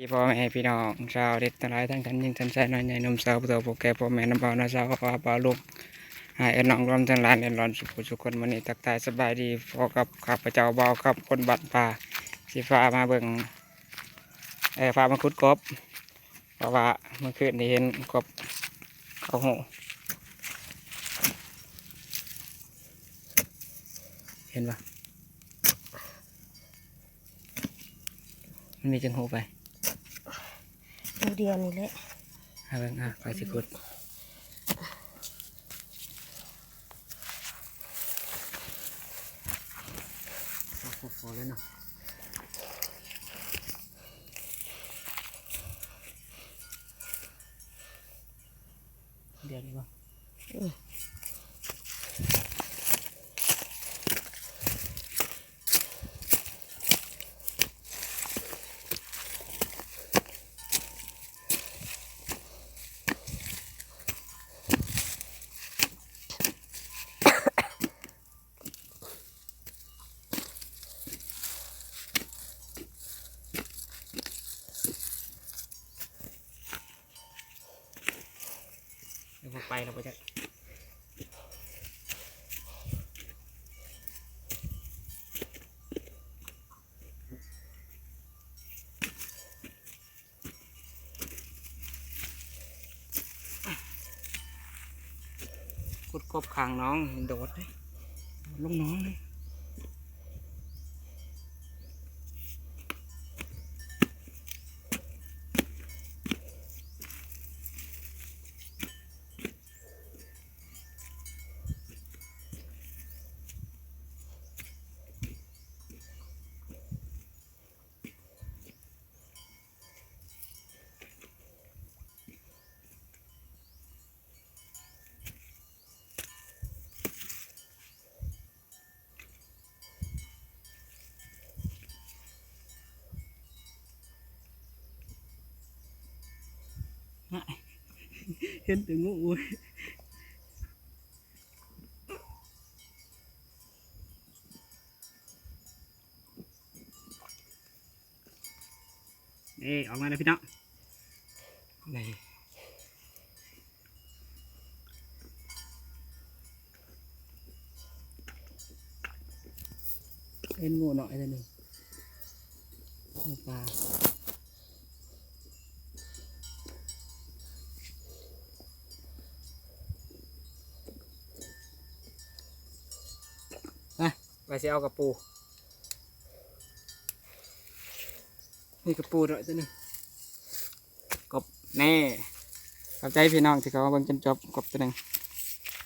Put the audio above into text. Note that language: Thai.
พี่พ่อแม่พี่น้องชาวเด็กทั้งหลายทั้งท่านยิงท่านชายน้อยใหญ่นุ่มสาวผู้โตผู้แก่พ่อแม่น้ำเบาน้าสาวพ่อพ่อลูกหายเอ็นน้องรวมทั้งหลายเอ็นร้อนสุขสุขคนมันนี้ตักทายสบายดีพอกับข้าพเจ้าเบาครับคนบัดป่าสีฟ้ามาเบิ่งเออฟ้ามาคุดกบเพราะว่าเมื่อคืนนี้เห็นกบเขาหูเห็นปะมันมีจังหูไป ตัวเดียวนี่แหละให้เบิ่งอะไปสิคุดพอแล้วเนาะเดี๋ยวนี้บ่เดี๋ยว มไปเราไปจะคุดกบขางน้องโดดเลยลงน้องเลย เห็นแต่งูอุ้ยนี่ออกมาแล้วพี่น้องนี่เห็นงูหน่อยเลยหนึ่งงูปลา ไปสิเอากระปู นี่กระปูด้วยตัวนึงกบแน่ขอบใจพี่น้องที่เขามาเบิ่งจนจบกบตัวหนึ่ง